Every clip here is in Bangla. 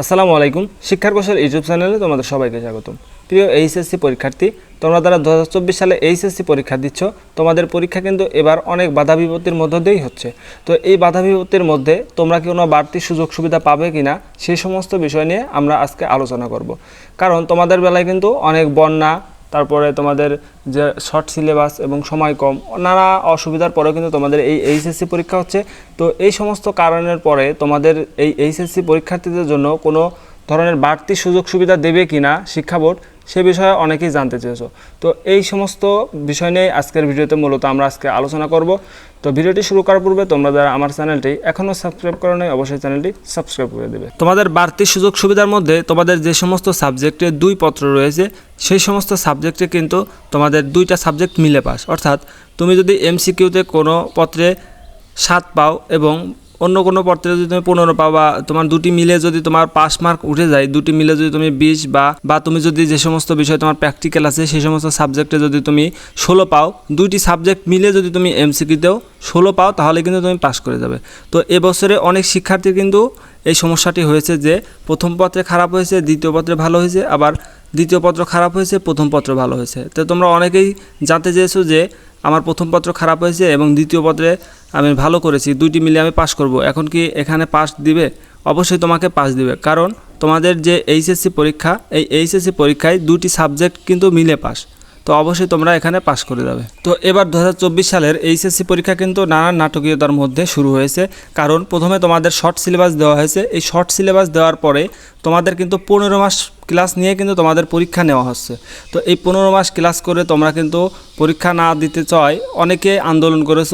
আসসালামু আলাইকুম, শিক্ষার কৌশল ইউটিউব চ্যানেলে তোমাদের সবাইকে স্বাগতম। প্রিয় এইচএসসি পরীক্ষার্থী, তোমরা যারা দু হাজার চব্বিশ সালে এইচএসসি পরীক্ষা দিচ্ছ, তোমাদের পরীক্ষা কিন্তু এবার অনেক বাধা বিপত্তির মধ্য দিয়েই হচ্ছে। তো এই বাধা বিপত্তির মধ্যে তোমরা কি কোনো বাড়তি সুযোগ সুবিধা পাবে কি না সেই সমস্ত বিষয় নিয়ে আমরা আজকে আলোচনা করব। কারণ তোমাদের বেলায় কিন্তু অনেক বন্যা তারপরে তোমাদের যে শর্ট সিলেবাস এবং সময় কম, নানা অসুবিধার পরেও কিন্তু তোমাদের এই এইচএসসি পরীক্ষা হচ্ছে। তো এই সমস্ত কারণের পরে তোমাদের এই এইচএসসি পরীক্ষার্থীদের জন্য কোনো ধরনের বাড়তি সুযোগ সুবিধা দেবে কি না শিক্ষা বোর্ড, সে বিষয়ে অনেকেই জানতে চেয়েছো। তো এই সমস্ত বিষয় নিয়ে আজকের ভিডিওতে মূলত আমরা আজকে আলোচনা করব। তো ভিডিওটি শুরু করার পূর্বে তোমরা যারা আমার চ্যানেলটি এখনও সাবস্ক্রাইব করো নাই, অবশ্যই চ্যানেলটি সাবস্ক্রাইব করে দেবে। তোমাদের বাড়তি সুযোগ সুবিধার মধ্যে তোমাদের যে সমস্ত সাবজেক্টে দুই পত্র রয়েছে, সেই সমস্ত সাবজেক্টে কিন্তু তোমাদের দুইটা সাবজেক্ট মিলে পাস। অর্থাৎ তুমি যদি এমসিকিউতে কোনো পত্রে সাত পাও এবং অন্য কোনো পত্রে যদি তুমি পনেরো পাও বা তোমার দুটি মিলে যদি তোমার পাস মার্ক উঠে যায়, দুটি মিলে যদি তুমি বিশ বা বা তুমি যদি যে সমস্ত বিষয় তোমার প্র্যাকটিক্যাল আছে, সেই সমস্ত সাবজেক্টে যদি তুমি ষোলো পাও, দুইটি সাবজেক্ট মিলে যদি তুমি এমসিকিউতেও ষোলো পাও, তাহলে কিন্তু তুমি পাস করে যাবে। তো এবছরে অনেক শিক্ষার্থী কিন্তু এই সমস্যাটি হয়েছে যে প্রথম পত্রে খারাপ হয়েছে, দ্বিতীয় পত্রে ভালো হয়েছে, আবার দ্বিতীয় পত্র খারাপ হয়েছে, প্রথম পত্র ভালো হয়েছে। তো তোমরা অনেকেই জানতে চেয়েছো যে আমার প্রথম পত্র খারাপ হয়েছে এবং দ্বিতীয় পত্রে আমি ভালো করেছি, দুইটি মিলে আমি পাস করব। এখন কি এখানে পাস দিবে? অবশ্যই তোমাকে পাস দিবে। কারণ তোমাদের যে এইচএসসি পরীক্ষা, এই এইচএসসি পরীক্ষায় দুটি সাবজেক্ট কিন্তু মিলে পাস তো অবশ্যই তোমরা এখানে পাস করে যাবে। তো এবার দু হাজার চব্বিশ সালের এইচএসসি পরীক্ষা কিন্তু নানান নাটকীয়তার মধ্যে শুরু হয়েছে। কারণ প্রথমে তোমাদের শর্ট সিলেবাস দেওয়া হয়েছে। এই শর্ট সিলেবাস দেওয়ার পরে তোমাদের কিন্তু পনেরো মাস ক্লাস নিয়ে কিন্তু তোমাদের পরীক্ষা নেওয়া হচ্ছে। তো এই পনেরো মাস ক্লাস করে তোমরা কিন্তু পরীক্ষা না দিতে চায় অনেকে আন্দোলন করেছ।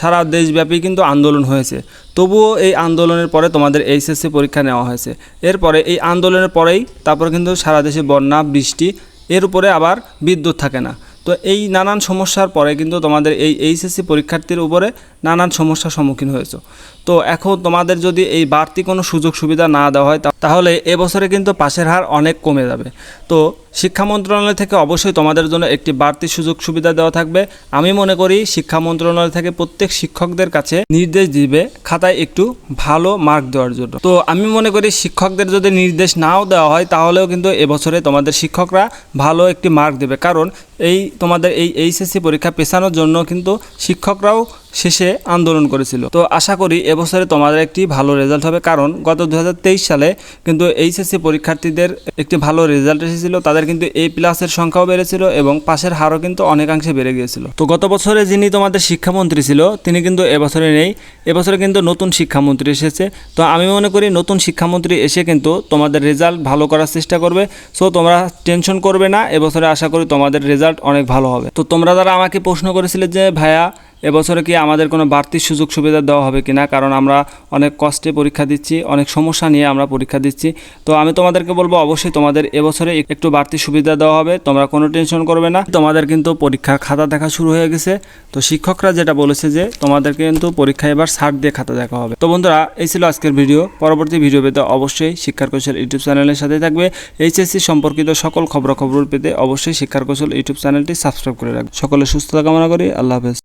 সারা দেশব্যাপী কিন্তু আন্দোলন হয়েছে। তবুও এই আন্দোলনের পরে তোমাদের এইচএসসি পরীক্ষা নেওয়া হয়েছে। এরপরে এই আন্দোলনের পরেই তারপর কিন্তু সারা দেশে বন্যা, বৃষ্টি এর উপরে আবার বিদ্যুৎ থাকে না। তো এই নানান সমস্যার পরে কিন্তু তোমাদের এই এইচএসসি পরীক্ষার্থীর উপরে নানান সমস্যার সম্মুখীন হয়েছে। তো এখন তোমাদের যদি এই বাড়তি কোনো সুযোগ সুবিধা না দেওয়া হয় তাহলে এবছরে কিন্তু পাশের হার অনেক কমে যাবে। তো শিক্ষা মন্ত্রণালয় থেকে অবশ্যই তোমাদের জন্য একটি বাড়তি সুযোগ সুবিধা দেওয়া থাকবে। আমি মনে করি শিক্ষা মন্ত্রণালয় থেকে প্রত্যেক শিক্ষকদের কাছে নির্দেশ দিবে, খাতায় একটু ভালো মার্ক দেওয়ার জন্য। তো আমি মনে করি শিক্ষকদের যদি নির্দেশ নাও দেওয়া হয়, তাহলেও কিন্তু এবছরে তোমাদের শিক্ষকরা ভালো একটি মার্ক দেবে। কারণ এই তোমাদের এই এইচএসসি পরীক্ষা পেছানোর জন্য কিন্তু শিক্ষকরাও শেষে আন্দোলন করেছিল। তো আশা করি এবছরে তোমাদের একটি ভালো রেজাল্ট হবে। কারণ গত দুহাজার তেইশ সালে কিন্তু এইচএসসি পরীক্ষার্থীদের একটি ভালো রেজাল্ট এসেছিল। তাদের কিন্তু এ প্লাসের সংখ্যাও বেড়েছিল এবং পাশের হারও কিন্তু অনেকাংশে বেড়ে গিয়েছিল। তো গত বছরে যিনি তোমাদের শিক্ষামন্ত্রী ছিল, তিনি কিন্তু এবছরে নেই। এবছরে কিন্তু নতুন শিক্ষামন্ত্রী এসেছে। তো আমি মনে করি নতুন শিক্ষামন্ত্রী এসে কিন্তু তোমাদের রেজাল্ট ভালো করার চেষ্টা করবে। সো তোমরা টেনশন করবে না। এবছরে আশা করি তোমাদের রেজাল্ট অনেক ভালো হবে। তো তোমরা যারা আমাকে প্রশ্ন করেছিলে যে, ভাইয়া এবছরে কি আমাদের কোনো বাড়তি সুযোগ সুবিধা দেওয়া হবে কি না কারণ আমরা অনেক কষ্টে পরীক্ষা দিচ্ছি, অনেক সমস্যা নিয়ে আমরা পরীক্ষা দিচ্ছি। তো আমি তোমাদেরকে বলব, অবশ্যই তোমাদের এবছরে একটু বাড়তি সুবিধা দেওয়া হবে। তোমরা কোনো টেনশন করবে না। তোমাদের কিন্তু পরীক্ষার খাতা দেখা শুরু হয়ে গেছে। তো শিক্ষকরা যেটা বলেছে যে তোমাদেরকে কিন্তু পরীক্ষা এবার সার্ট দিয়ে খাতা দেখা হবে। তো বন্ধুরা, এই ছিল আজকের ভিডিও। পরবর্তী ভিডিও পেতে অবশ্যই শিক্ষার কৌশল ইউটিউব চ্যানেলের সাথে থাকবে। এইচএসসি সম্পর্কিত সকল খবরাখবর পেতে অবশ্যই শিক্ষার কৌশল ইউটিউব চ্যানেলটি সাবস্ক্রাইব করে রাখবে। সকলে সুস্থতা কামনা করি। আল্লাহ হাফেজ।